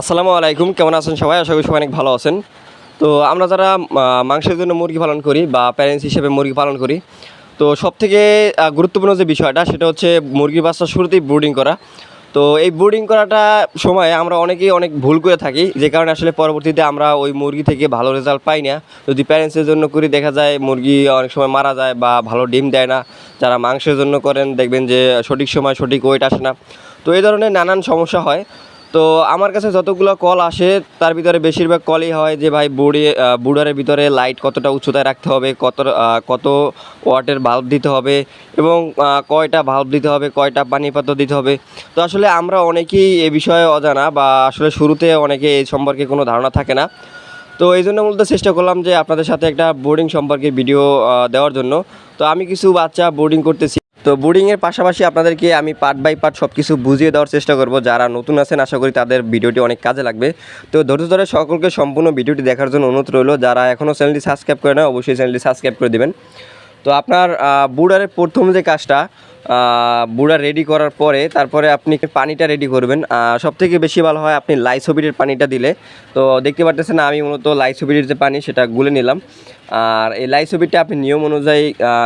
আসসালামু আলাইকুম, কেমন আছেন সবাই? আশা করি সবাই অনেক ভালো আছেন। তো আমরা যারা মাংসের জন্য মুরগি পালন করি বা প্যারেন্টস হিসেবে মুরগি পালন করি, তো সব থেকে গুরুত্বপূর্ণ যে বিষয়টা সেটা হচ্ছে মুরগির বাচ্চা শুরুতেই ব্রুডিং করা। তো এই ব্রুডিং করাটা সময় আমরা অনেকেই অনেক ভুল করে থাকি, যে কারণে আসলে পরবর্তীতে আমরা ওই মুরগি থেকে ভালো রেজাল্ট পাই না। যদি প্যারেন্টসের জন্য করি, দেখা যায় মুরগি অনেক সময় মারা যায় বা ভালো ডিম দেয় না। যারা মাংসের জন্য করেন, দেখবেন যে সঠিক সময় সঠিক ওয়েট আসে না। তো এই ধরনের নানান সমস্যা হয়। তো আমার কাছে যতগুলো কল আসে, তার ভিতরে বেশিরভাগ কলই হয় যে, ভাই, বুড়ি বুড়ারের ভিতরে লাইট কতটা উচ্চতায় রাখতে হবে, কত কত ওয়াটের বাল্ব দিতে হবে এবং কয়টা বাল্ব দিতে হবে, কয়টা পানি পাত্র দিতে হবে? তো আসলে আমরা অনেকেই এ বিষয়ে অজানা বা আসলে শুরুতে অনেকে এই সম্পর্কে কোনো ধারণা থাকে না। তো এই জন্য মূলত চেষ্টা করলাম যে, আপনাদের সাথে একটা বোর্ডিং সম্পর্কে ভিডিও দেওয়ার জন্য। তো আমি কিছু বাচ্চা বোর্ডিং করতেছি। তো বোর্ডিংয়ের পাশাপাশি আপনাদেরকে আমি পার্ট বাই পার্ট সব কিছু বুঝিয়ে দেওয়ার চেষ্টা করব। যারা নতুন আছেন, আশা করি তাদের ভিডিওটি অনেক কাজে লাগবে। তো ধৈর্য ধরে সকলকে সম্পূর্ণ ভিডিওটি দেখার জন্য অনুরোধ রইল। যারা এখনও চ্যানেলটি সাবস্ক্রাইব করে না অবশ্যই চ্যানেলটি সাবস্ক্রাইব করে দেবেন। তো আপনার বুড়ারের প্রথম যে কাজটা বুড়া রেডি করার পরে তারপরে আপনি পানিটা রেডি করবেন। সব থেকে বেশি ভালো হয় আপনি লাইসোবিটের পানিটা দিলে। তো দেখতে পারতেছেন আমি মূলত লাইসোবিটের যে পানি সেটা গুলে নিলাম। আর এই লাইসোবিটটা আপনি নিয়ম অনুযায়ী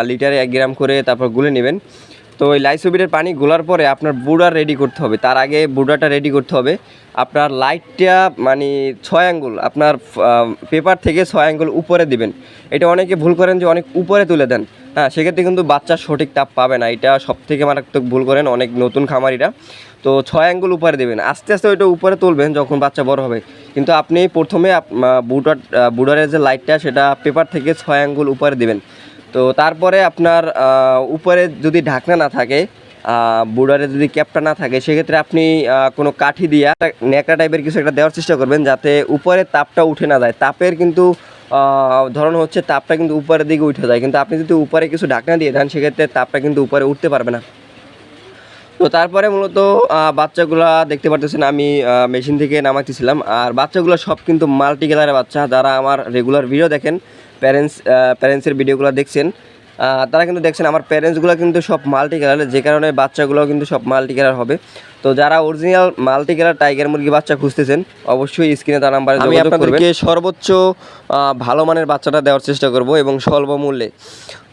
লিটারে এক গ্রাম করে তারপর গুলে নেবেন। তো এই লাইসোবিটের পানি গোলার পরে আপনার বুড়া রেডি করতে হবে। তার আগে বুড়াটা রেডি করতে হবে। আপনার লাইটটা মানে ছয় আঙ্গুল আপনার পেপার থেকে ছয় আঙ্গুল উপরে দিবেন। এটা অনেকে ভুল করেন যে অনেক উপরে তুলে দেন। হ্যাঁ সেক্ষেত্রে কিন্তু বাচ্চা সঠিক তাপ পাবে না। এটা সব থেকে মারাত্মক ভুল করেন অনেক নতুন খামারিরা। তো ছয় আঙ্গুল উপরে দেবেন। আস্তে আস্তে ওইটা উপরে তুলবেন যখন বাচ্চা বড় হবে। কিন্তু আপনি প্রথমে বুটার বুডারের যে লাইটটা সেটা পেপার থেকে ছয় আঙ্গুল উপরে দিবেন। তো তারপরে আপনার উপরে যদি ঢাকনা না থাকে বুডারে যদি ক্যাপটা না থাকে, সেক্ষেত্রে আপনি কোনো কাঠি দিয়া ন্যাকড়া টাইপের কিছু একটা দেওয়ার চেষ্টা করবেন যাতে উপরে তাপটা উঠে না যায়। তাপের কিন্তু ধরন হচ্ছে তাপটা কিন্তু উপরের দিকে উঠে যায়। কিন্তু আপনি যদি উপরে কিছু ঢাকনা দিয়ে দেন, সেক্ষেত্রে তাপটা কিন্তু উপরে উঠতে পারবে না। তো তারপরে মূলত বাচ্চাগুলা দেখতে পারতেছেন, আমি মেশিন থেকে নামাইতেছিলাম। আর বাচ্চাগুলো সব কিন্তু মাল্টি কালারের বাচ্চা, যারা আমার রেগুলার ভিডিও দেখেন প্যারেন্টস প্যারেন্টসের ভিডিওগুলো দেখছেন। তারা কিন্তু দেখছেন আমার প্যারেন্টসগুলো কিন্তু সব মাল্টি কালারের যে কারণে বাচ্চাগুলো কিন্তু সব মাল্টি কালার হবে। তো যারা অরিজিনাল মাল্টি কালার টাইগার মুরগি বাচ্চা খুঁজতেছেন অবশ্যই স্ক্রিনে তার নাম্বারে আমি আপনাদেরকে সর্বোচ্চ ভালো মানের বাচ্চাটা দেওয়ার চেষ্টা করব এবং স্বল্প মূল্যে।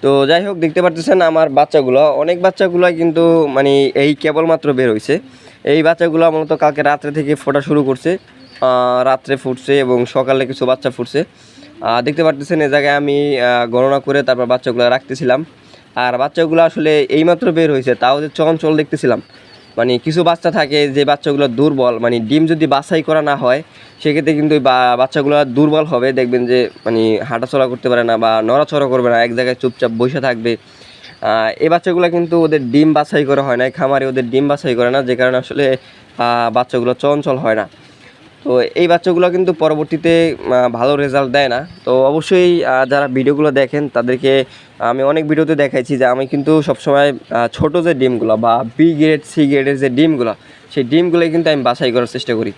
তো যাই হোক দেখতে পারতেছেন আমার বাচ্চাগুলো অনেক বাচ্চাগুলো কিন্তু মানে এই কেবলমাত্র বের হয়েছে এই বাচ্চাগুলো মূলত কালকে রাত্রে থেকে ফোটা শুরু করছে। রাত্রে ফুটছে এবং সকালে কিছু বাচ্চা ফুটছে। দেখতে পারতেছেন এ জায়গায় আমি গণনা করে তারপর বাচ্চাগুলো রাখতেছিলাম। আর বাচ্চাগুলো আসলে এইমাত্র বের হয়েছে, তাও যে চঞ্চল দেখতেছিলাম। মানে কিছু বাচ্চা থাকে যে বাচ্চাগুলো দুর্বল মানে ডিম যদি বাছাই করা না হয়, সেক্ষেত্রে কিন্তু বাচ্চাগুলো দুর্বল হবে। দেখবেন যে মানে হাঁটাচলা করতে পারে না বা নড়াচড়া করবে না, এক জায়গায় চুপচাপ বসে থাকবে। এই বাচ্চাগুলো কিন্তু ওদের ডিম বাছাই করা হয় না খামারে ওদের ডিম বাছাই করে না, যে কারণে আসলে বাচ্চাগুলো চঞ্চল হয় না। তো এই বাচ্চাগুলো কিন্তু পরবর্তীতে ভালো রেজাল্ট দেয় না। তো অবশ্যই যারা ভিডিওগুলো দেখেন, তাদেরকে, আমি অনেক ভিডিওতে দেখাইছি যে আমি কিন্তু সবসময় ছোট যে ডিমগুলো বা বি গ্রেড সি গ্রেডের যে ডিমগুলো, সেই ডিমগুলোই কিন্তু আমি বাছাই করার চেষ্টা করি।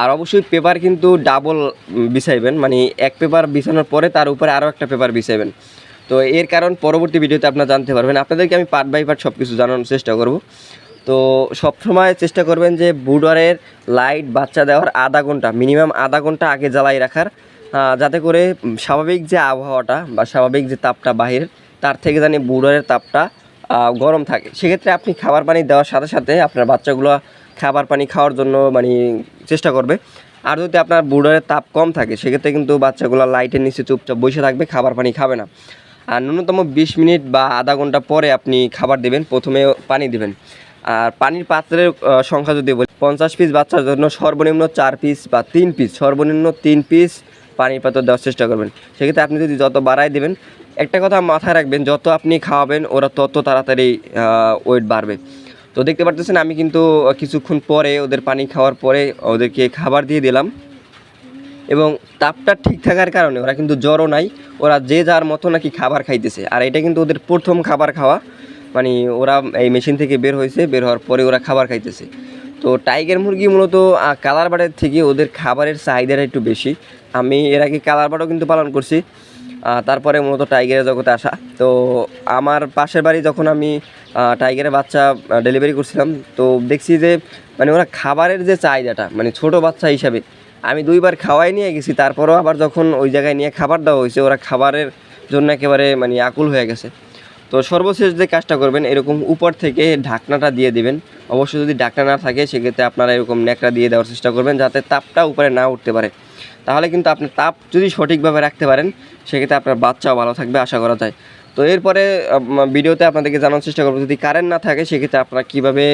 আর অবশ্যই পেপার কিন্তু ডাবল বিছাইবেন মানে এক পেপার বিছানোর পরে তার উপরে আরও একটা পেপার বিছাইবেন। তো এর কারণ পরবর্তী ভিডিওতে আপনারা জানতে পারবেন। আপনাদেরকে আমি পার্ট বাই পার্ট সব কিছু জানানোর চেষ্টা করব। তো সবসময় চেষ্টা করবেন যে বুডারের লাইট বাচ্চা দেওয়ার আধা ঘণ্টা মিনিমাম আধা ঘণ্টা আগে জ্বালাই রাখার। যাতে করে স্বাভাবিক যে আবহাওয়াটা বা স্বাভাবিক যে তাপটা বাহির, তার থেকে জানি বুডারের তাপটা গরম থাকে। সেক্ষেত্রে আপনি খাবার পানি দেওয়ার সাথে সাথে আপনার বাচ্চাগুলো খাবার পানি খাওয়ার জন্য মানে চেষ্টা করবে। আর যদি আপনার বুডারের তাপ কম থাকে, সেক্ষেত্রে কিন্তু বাচ্চাগুলো লাইটের নিচে চুপচাপ বসে থাকবে, খাবার পানি খাবে না। আর ন্যূনতম বিশ মিনিট বা আধা ঘণ্টা পরে আপনি খাবার দেবেন, প্রথমে পানি দিবেন। আর পানির পাত্রের সংখ্যা যদি বলি, পঞ্চাশ পিস বাচ্চার জন্য সর্বনিম্ন চার পিস বা তিন পিস সর্বনিম্ন তিন পিস পানির পাত্র দেওয়ার চেষ্টা করবেন। সেক্ষেত্রে আপনি যদি যত বাড়াই দেবেন, একটা কথা মাথায় রাখবেন, যত আপনি খাওয়াবেন, ওরা তত তাড়াতাড়ি ওয়েট বাড়বে। তো দেখতে পারতেছেন, আমি কিন্তু কিছুক্ষণ পরে ওদের পানি খাওয়ার পরে ওদেরকে খাবার দিয়ে দিলাম। এবং তাপটা ঠিক থাকার কারণে ওরা কিন্তু জ্বরও নাই, ওরা যে যার মতো নাকি খাবার খাইতেছে। আর এটা কিন্তু ওদের প্রথম খাবার খাওয়া। মানে ওরা এই মেশিন থেকে বের হয়েছে, বের হওয়ার পরে ওরা খাবার খাইতেছে। তো টাইগার মুরগি মূলত কালার বাড়ের থেকে ওদের খাবারের চাহিদাটা একটু বেশি। আমি এর আগে কালার বাড়ও কিন্তু পালন করছি তারপরে মূলত টাইগারের জগতে আসা। তো আমার পাশের বাড়ি যখন আমি টাইগারের বাচ্চা ডেলিভারি করছিলাম, তো দেখছি যে মানে ওরা খাবারের যে চাহিদাটা মানে ছোট বাচ্চা হিসাবে, আমি দুইবার খাওয়াই নিয়ে গেছি, তারপরও আবার যখন ওই জায়গায় নিয়ে খাবার দেওয়া হয়েছে, ওরা খাবারের জন্য একেবারে মানে আকুল হয়ে গেছে। তো সর্বশেষ যে কাজটা করবেন, এরকম উপর থেকে ঢাকনাটা দিয়ে দিবেন। অবশ্যই যদি ঢাকনা না থাকে, সেক্ষেত্রে আপনারা এরকম ন্যাকড়া দিয়ে দেওয়ার চেষ্টা করবেন, যাতে তাপটা উপরে না উঠতে পারে। তাহলে কিন্তু আপনি তাপ যদি সঠিকভাবে রাখতে পারেন, সেক্ষেত্রে আপনার বাচ্চাও ভালো থাকবে, আশা করা যায়। তো এরপরে ভিডিওতে আপনাদেরকে জানার চেষ্টা করব, যদি কারেন্ট না থাকে, সেক্ষেত্রে আপনারা কীভাবে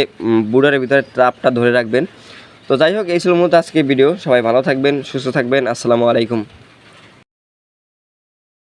বুডারের ভিতরে তাপটা ধরে রাখবেন। তো যাই হোক, এই ছিল মূলত আজকে ভিডিও। সবাই ভালো থাকবেন, সুস্থ থাকবেন। আসসালামু আলাইকুম।